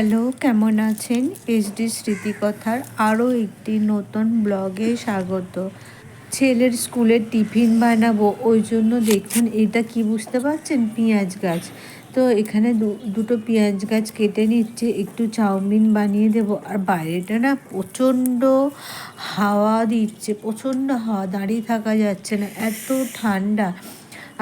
Hello, কেমন আছেন? HD স্মৃতিকথার আরও একটি নতুন ব্লগে স্বাগত। ছেলের স্কুলের টিফিন বানাবো, ওই জন্য দেখুন, এটা কি বুঝতে পারছেন? পেঁয়াজ গাছ। তো এখানে দুটো পেঁয়াজ গাছ কেটে নিচ্ছে, একটু চাউমিন বানিয়ে দেবো। আর বাইরেটা না প্রচণ্ড হাওয়া দিচ্ছে, প্রচণ্ড হাওয়া, দাঁড়িয়ে থাকা যাচ্ছে না, এত ঠান্ডা।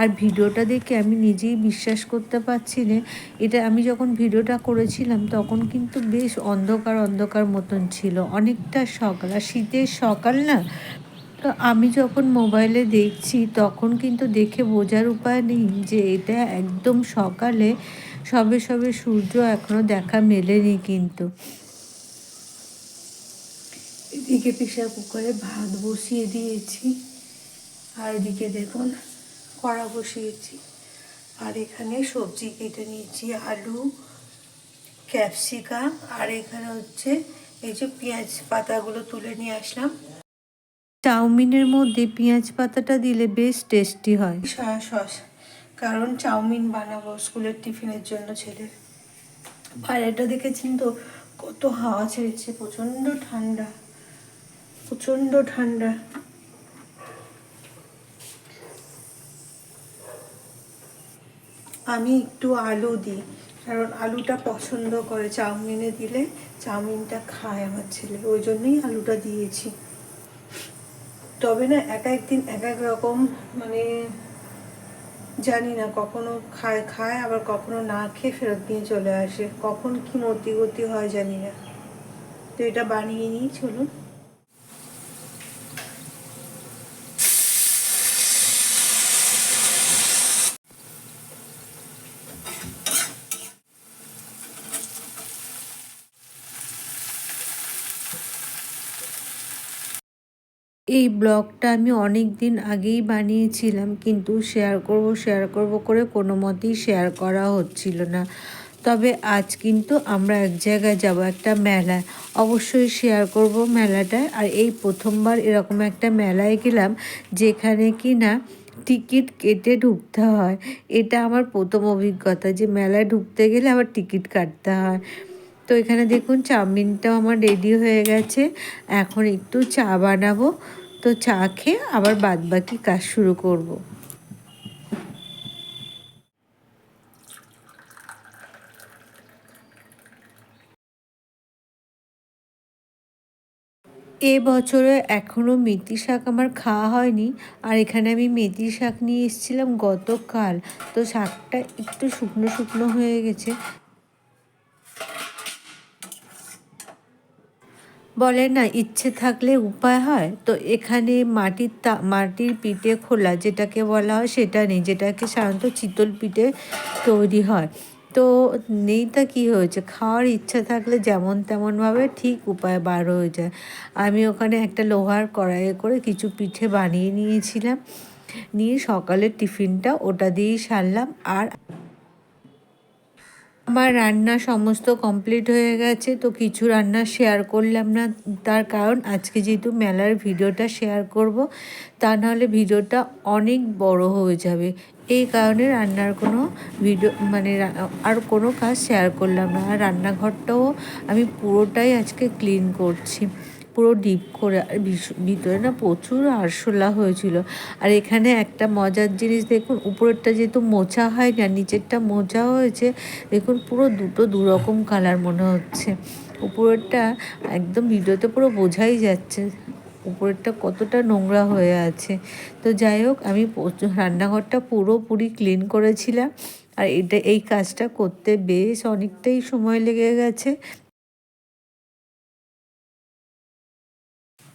আর ভিডিওটা দেখে আমি নিজেই বিশ্বাস করতে পারছি না এটা আমি যখন ভিডিওটা করেছিলাম তখন কিন্তু বেশ অন্ধকার অন্ধকার মতন ছিল। অনেকটা সকাল। আর শীতের সকাল না, তো আমি যখন মোবাইলে দেখছি তখন কিন্তু দেখে বোঝার উপায় নেই যে এটা একদম সকালে সবে সবে সূর্য এখনও দেখা মেলেনি কিন্তু। এদিকে প্রেশার কুকারে ভাত বসিয়ে দিয়েছি। আর এদিকে দেখুন কড়া বসিয়েছি। আর এখানে সবজি কেটে নিয়েছি আলু ক্যাপসিকাম আর এখানে হচ্ছে এই যে পেঁয়াজ পাতাগুলো তুলে নিয়ে আসলাম। চাউমিনের মধ্যে পেঁয়াজ পাতাটা দিলে বেশ টেস্টি হয়। সয়া সস কারণ চাউমিন বানাবো স্কুলের টিফিনের জন্য ছেলের বাইরেটা দেখেছেন তো কত হাওয়া ছেড়েছে প্রচণ্ড ঠান্ডা প্রচণ্ড ঠান্ডা। আমি একটু আলু দিই। কারণ আলুটা পছন্দ করে চাউমিনে দিলে চাউমিনটা খায় আমার ছেলে। ওই জন্যই আলুটা দিয়েছি। তবে না, এক এক দিন এক এক রকম মানে জানি না কখনো খায় খায়, আবার কখনো না খেয়ে ফেরত নিয়ে চলে আসে। কখন কি মতি গতি হয় জানি না। তো এটা বানিয়ে নিই, চলুন। এই ব্লগটা আমি অনেক দিন আগেই বানিয়েছিলাম, কিন্তু শেয়ার করব শেয়ার করব করে কোনো মতেই শেয়ার করা হচ্ছিল না। তবে আজ কিন্তু আমরা এক জায়গায় যাব একটা মেলায়। অবশ্যই শেয়ার করব মেলাটায় আর এই প্রথমবার এরকম একটা মেলায় গেলাম যেখানে কি না টিকিট কেটে ঢুকতে হয়। এটা আমার প্রথম অভিজ্ঞতা যে মেলায় ঢুকতে গেলে আবার টিকিট কাটতে হয়। তো এখানে দেখুন চাউমিনটাও আমার রেডি হয়ে গেছে। এখন একটু চা বানাবো। তো চা খেয়ে আবার বাদবাকি কাজ শুরু করব। এ বছরে এখনও মেথি শাক আমার খাওয়া হয়নি। আর এখানে আমি মেথি শাক নিয়ে এসেছিলাম গতকাল। তো শাকটা একটু শুকনো শুকনো হয়ে গেছে। বলে না, ইচ্ছে থাকলে উপায় হয়। তো এখানে মাটির তা, মাটির পিঠে খোলা যেটাকে বলা হয়, সেটা নেই, যেটাকে সাধারণত চিতল পিঠে তৈরি হয়। তো নেই তা কী হয়েছে? খাওয়ার ইচ্ছা থাকলে যেমন তেমনভাবে ঠিক উপায় বার হয়ে যায়। আমি ওখানে একটা লোহার কড়াইয়ে করে কিছু পিঠে বানিয়ে নিয়েছিলাম। নিয়ে সকালের টিফিনটা ওটা দিয়েই সারলাম। আর আমার রান্না সমস্ত কমপ্লিট হয়ে গেছে, তো কিছু রান্না শেয়ার করলাম না। তার কারণ আজকে যেহেতু মেলার ভিডিওটা শেয়ার করব, তা নাহলে ভিডিওটা অনেক বড় হয়ে যাবে। এই কারণে রান্নার কোনো ভিডিও মানে আর কোনো কাজ শেয়ার করলাম না। আর রান্নাঘরটাও আমি পুরোটাই আজকে ক্লিন করছি। পুরো ডিপ করে ভিতরে না প্রচুর আরশোলা হয়েছিল। আর এখানে একটা মজার জিনিস দেখুন, উপরেরটা যেহেতু মোছা হয় না নিচেরটা মোছা হয়েছে, দেখুন পুরো দুটো দুরকম কালার মনে হচ্ছে। উপরেরটা একদম ভিডিওতে পুরো বোঝাই যাচ্ছে, উপরেরটা কতটা নোংরা হয়ে আছে। তো যাই হোক, আমি রান্নাঘরটা পুরোপুরি ক্লিন করেছিলাম। আর এটা, এই কাজটা করতে বেশ অনেকটাই সময় লেগে গেছে।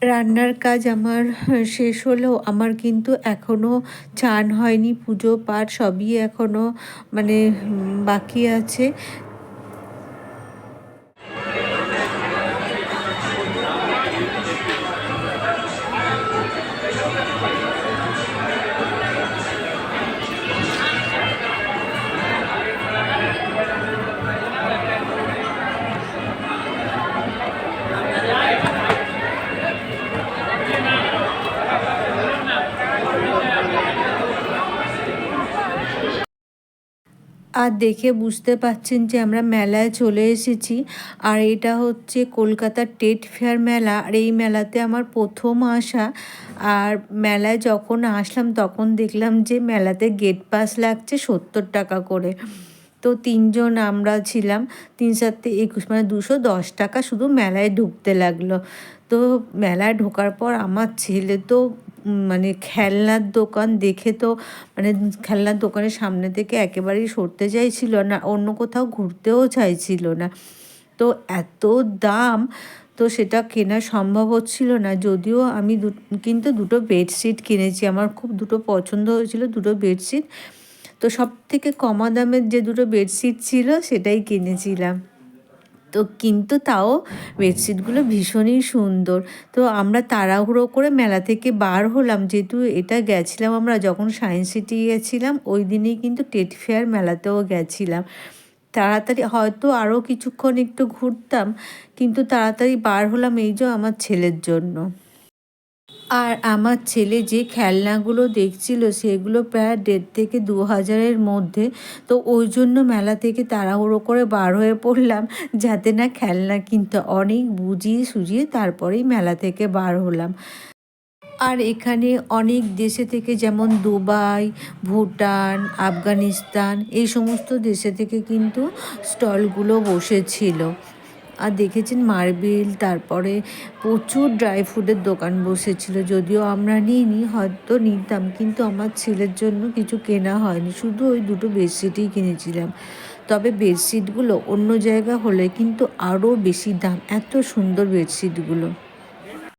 রান্নার কাজ আমার শেষ হলেও আমার কিন্তু এখনও চান হয়নি, পুজো পাঠ সবই এখনও মানে বাকি আছে। আর দেখে বুঝতে পাচ্ছেন যে আমরা মেলায় চলে এসেছি। আর এটা হচ্ছে কলকাতার টেট ফেয়ার মেলা। আর এই মেলাতে আমার প্রথম আসা। আর মেলায় যখন আসলাম, তখন দেখলাম যে মেলাতে গেট পাস লাগছে সত্তর টাকা করে। তো তিনজন আমরা ছিলাম। তিন সাথে একুশ মানে দুশো দশ টাকা শুধু মেলায় ঢুকতে লাগল। তো মেলায় ঢোকার পর আমার ছেলে তো মানে খেলনার দোকান দেখে তো মানে খেলনার দোকানের সামনে থেকে একেবারেই সরতে চাইছিল না, অন্য কোথাও ঘুরতেও চাইছিল না। তো এত দাম, তো সেটা কেনা সম্ভব হচ্ছিল না। যদিও আমি কিন্তু দুটো বেডশিট কিনেছি, আমার খুব দুটো পছন্দ হয়েছিল দুটো বেডশিট। তো সব থেকে কমা দামের যে দুটো বেডশিট ছিল, সেটাই কিনেছিলাম। তো কিন্তু তাও বেডশিটগুলো ভীষণই সুন্দর। তো আমরা তাড়াহুড়ো করে মেলা থেকে বার হলাম। যেহেতু এটা গেছিলাম আমরা যখন সায়েন্স সিটি গেছিলাম, ওই দিনেই কিন্তু টেট ফেয়ার মেলাতেও গেছিলাম। তাড়াতাড়ি হয়তো আরও কিছুক্ষণ একটু ঘুরতাম, কিন্তু তাড়াতাড়ি বার হলাম এই যে আমার ছেলের জন্য। আর আমার ছেলে যে খেলনাগুলো দেখছিল সেগুলো প্রায় দেড় থেকে দু হাজারের মধ্যে। তো ওই জন্য মেলা থেকে তাড়াহুড়ো করে বার হয়ে পড়লাম যাতে না খেলনা কিনতে অনেক বুঝিয়ে সুজিয়ে তারপরেই মেলা থেকে বার হলাম। আর এখানে অনেক দেশে থেকে যেমন দুবাই, ভুটান, আফগানিস্তান এই সমস্ত দেশে থেকে কিন্তু স্টলগুলো বসেছিল। আর দেখেছেন মার্বেল, তারপরে প্রচুর ড্রাই ফ্রুটের দোকান বসেছিল, যদিও আমরা নিইনি, হয়তো নিতাম, কিন্তু আমার ছেলের জন্য কিছু কেনা হয়নি, শুধু ওই দুটো বেডশিটই কিনেছিলাম। তবে বেডশিটগুলো অন্য জায়গা হলে কিন্তু আরও বেশি দাম, এত সুন্দর বেডশিটগুলো।